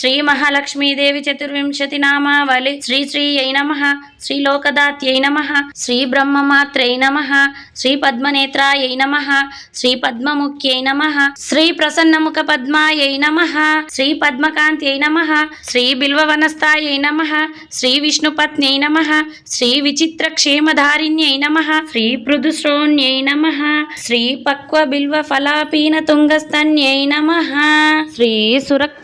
శ్రీ మహాలక్ష్మీదేవి చతుర్వింశతి నామావళి శ్రీ శ్రీ అయి నమ శ్రీ లోకదాత్యై నమ శ్రీ బ్రహ్మమాత్రై నమ శ్రీ పద్మనేత్రాయై నమ శ్రీ పద్మముఖ్యై నమ శ్రీ ప్రసన్నముఖ పద్మాయై నమ శ్రీ పద్మకాంత్యై నమ శ్రీ బిల్వవనస్థాయై నమ శ్రీ విష్ణుపత్న్యై నమ శ్రీ విచిత్ర క్షేమధారిణ్యై నమ శ్రీ పృదుశ్రోణ్యై నమ శ్రీ పక్వ బిల్వ ఫలాపీన తుంగస్తన్యై నమ శ్రీ సురక్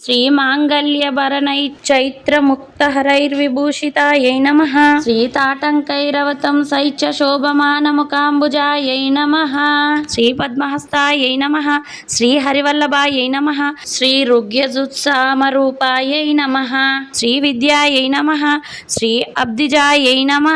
కాంచీనూపుర శోభితాయై నమ. శ్రీ మాంగళ్య భరణై చైత్ర ముక్తహరైర్విభూషితాయై నమ. శ్రీ తాటంకైరవతం శైత్య శోభమానముకాంబుజాయై నమ. శ్రీ పద్మహస్తాయై నమ. శ్రీ హరివల్లభాయై నమ. శ్రీ రుగ్యజుత్సామరూపాయై నమ. శ్రీ విద్యాయై నమ శ్రీ అబ్దిజాయై నమ.